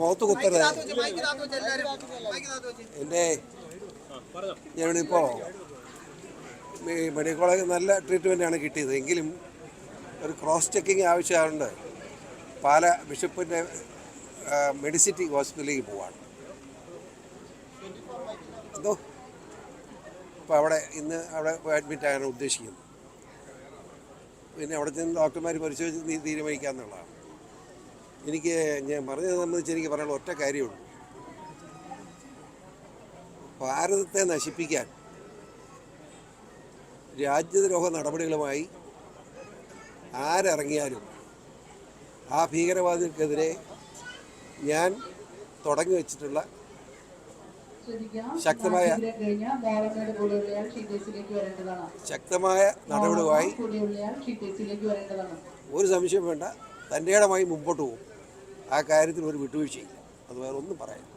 മുഖത്ത് കുത്തരുത്. എന്റെ ഞാനിപ്പോൾ ഈ മെഡിക്കൽ കോളേജ് നല്ല ട്രീറ്റ്മെന്റാണ് കിട്ടിയത്. എങ്കിലും ഒരു ക്രോസ് ചെക്കിങ് ആവശ്യമുണ്ട് പാല ബിഷപ്പിന്റെ മെഡിസിറ്റി ഹോസ്പിറ്റലിലേക്ക് പോവാണ്. എന്തോ? അപ്പോൾ അവിടെ ഇന്ന് അവിടെ അഡ്മിറ്റ് ആകാൻ ഉദ്ദേശിക്കുന്നു പിന്നെ അവിടെ ചെന്ന് ഡോക്ടർമാർ പരിശോധിച്ച് നീ തീരുമാനിക്കാമെന്നുള്ളതാണ് എനിക്ക് ഞാൻ പറഞ്ഞത് സംബന്ധിച്ച് എനിക്ക് പറയാനുള്ള ഒറ്റ കാര്യമുള്ളൂ ഭാരതത്തെ നശിപ്പിക്കാൻ രാജ്യദ്രോഹ നടപടികളുമായി ആരിറങ്ങിയാലും ആ ഭീകരവാദികൾക്കെതിരെ ഞാൻ തുടങ്ങി വച്ചിട്ടുള്ള ശക്തമായ ശക്തമായ നടപടിയുമായി ഒരു സംശയം വേണ്ട തന്റെ ഇടമായി മുമ്പോട്ട് പോകും. ആ കാര്യത്തിൽ ഒരു വിട്ടുവീഴ്ചയില്ല. അത് വേറെ ഒന്നും പറയാൻ